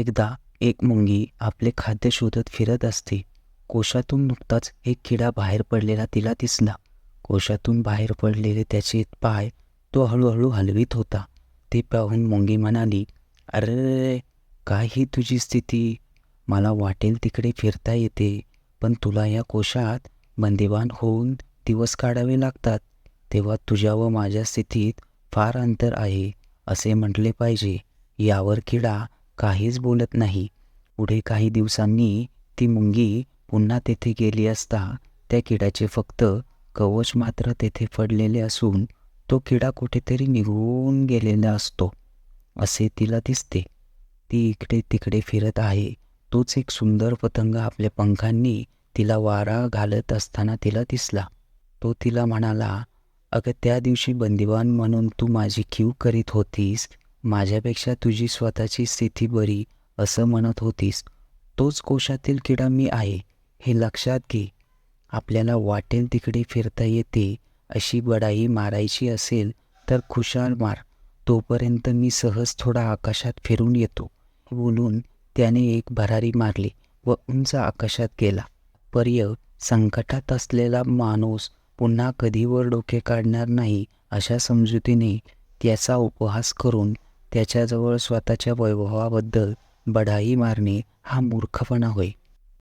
एकदा एक मुंगी आपले खाद्य शोधत फिरत असते. कोशातून नुकताच एक किडा बाहेर पडलेला तिला दिसला. कोशातून बाहेर पडलेले त्याचे पाय तो हळूहळू हलवीत होता. ते पाहून मुंगी म्हणाली अरे काय ही तुझी स्थिती? मला वाटेल तिकडे फिरता येते पण तुला या कोशात बंदिवान होऊन दिवस काढावे लागतात. तेव्हा तुझ्या व माझ्या स्थितीत फार अंतर आहे असे म्हटले पाहिजे. यावर किडा काहीच बोलत नाही. पुढे काही दिवसांनी ती मुंगी पुन्हा तेथे गेली असता त्या किड्याचे फक्त कवच मात्र तेथे पडलेले असून तो किडा कुठेतरी निघून गेलेला असतो असे तिला दिसते. ती इकडे तिकडे फिरत आहे. तोच एक सुंदर पतंग आपल्या पंखांनी तिला वारा घालत असताना तिला दिसला. तो तिला म्हणाला अगं त्या दिवशी बंदिवान म्हणून तू माझी कीव करीत होतीस? माझ्यापेक्षा तुझी स्वतःची स्थिती बरी असं म्हणत होतीस तोच कोशातील किडा मी आहे हे लक्षात घे. आपल्याला वाटेल तिकडे फिरता येते अशी बडाई मारायची असेल तर खुशाल मार. तोपर्यंत मी सहज थोडा आकाशात फिरून येतो. बोलून त्याने एक भरारी मारली व उंच आकाशात गेला. पर्य संकटात असलेला माणूस पुन्हा कधी वर डोके काढणार नाही अशा समजुतीने त्याचा उपहास करून त्याच्याजवळ स्वतःच्या वैभवाबद्दल बढाई मारणे हा मूर्खपणा होय.